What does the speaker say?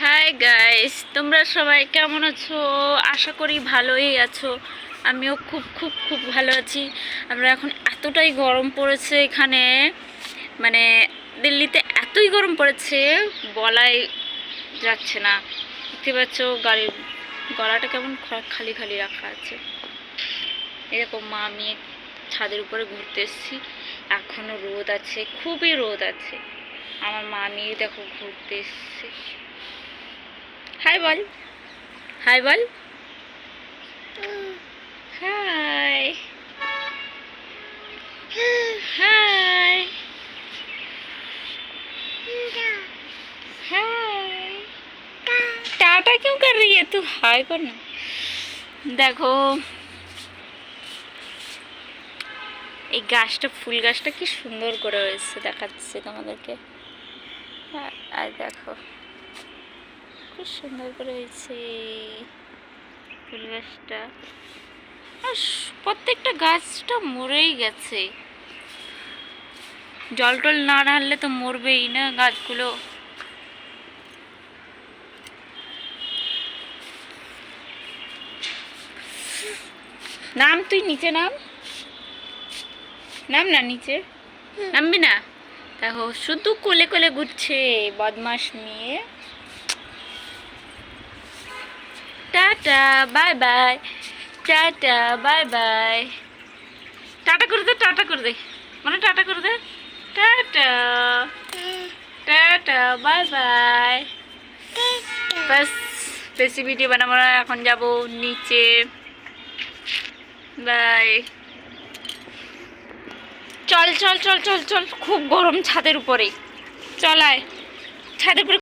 Hi guys তোমরা সবাই কেমন আছো? আশা করি ভালোই আছো। আমিও খুব খুব খুব ভালো আছি। আমরা এখন এতটাই গরম পড়েছে এখানে। মানে দিল্লিতে এতই গরম পড়েছে, বলাই যাচ্ছে না। দেখতে পাচ্ছ, গাড়ির গলাটা কেমন খালি খালি রাখা আছে। এরকম মা, আমি ছাদের উপরে ঘুরতে এসেছি। এখনও রোদ আছে, খুবই রোদ আছে। আমার মামি দেখো ঘুরতে এসছে। হাই বল হাই বল হাই हाय हाय टाटा क्यों कर रही है तू हाय कर ना দেখো এই গাছটা ফুল গাছটা কি সুন্দর করে হয়েছে দেখাচ্ছে তোমাদেরকে হ্যাঁ, আর দেখো খুব সুন্দর করে হয়েছে ফুল গাছটা আর প্রত্যেকটা গাছটা মরেই গেছে। জল টল না ঢাললে তো মরবেই না গাছগুলো। নাম তুই নিচে নাম। নাম না নিচে। নামবি না? দেখো শুধু কোলে কোলে ঘুরছে বদমাস মেয়ে। টাটা, বাই বাই। টাটা, বাই বাই। টাটা করে দে, টাটা করে দে। মানে টাটা করে দে। টাটা। টাটা, বাই বাই। বাস, বেশি ভিডিও বানাবো এখন যাব নিচে। বাই। চল চল চল চল চল, খুব গরম ছাদের উপরে। চল আয়। ছাদের উপরে